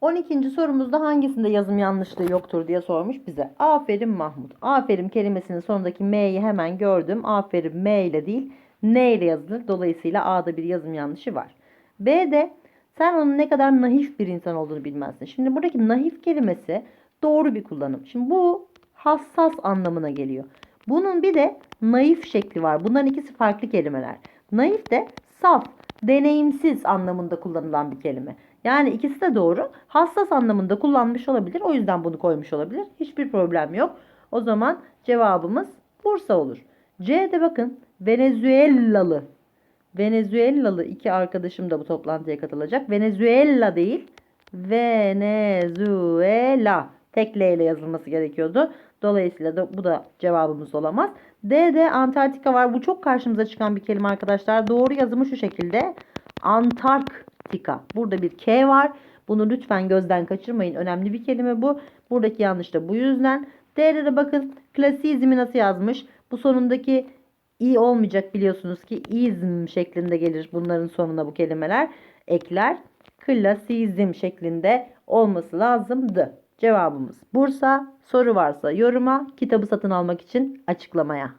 12. sorumuzda hangisinde yazım yanlışlığı yoktur diye sormuş bize. Aferin Mahmut. Aferin kelimesinin sonundaki M'yi hemen gördüm. Aferin M ile değil N ile yazılır. Dolayısıyla A'da bir yazım yanlışı var. B'de sen onun ne kadar naif bir insan olduğunu bilmezsin. Şimdi buradaki naif kelimesi doğru bir kullanım. Şimdi bu hassas anlamına geliyor. Bunun bir de naif şekli var. Bunların ikisi farklı kelimeler. Naif de saf, deneyimsiz anlamında kullanılan bir kelime. Yani ikisi de doğru. Hassas anlamında kullanmış olabilir. O yüzden bunu koymuş olabilir. Hiçbir problem yok. O zaman cevabımız Bursa olur. C'de bakın Venezuelalı. Venezuelalı iki arkadaşım da bu toplantıya katılacak. Venezuela değil. Venezuela. Tek L ile yazılması gerekiyordu. Dolayısıyla da bu da cevabımız olamaz. D'de Antarktika var. Bu çok karşımıza çıkan bir kelime arkadaşlar. Doğru yazımı şu şekilde. Antarktika. Burada bir K var. Bunu lütfen gözden kaçırmayın. Önemli bir kelime bu. Buradaki yanlış da bu yüzden. D'de de bakın klasizmi nasıl yazmış. Bu sonundaki i olmayacak biliyorsunuz ki izm şeklinde gelir bunların sonuna bu kelimeler. Ekler. Klasizm şeklinde olması lazımdı. Cevabımız Bursa. Soru varsa yoruma, kitabı satın almak için açıklamaya.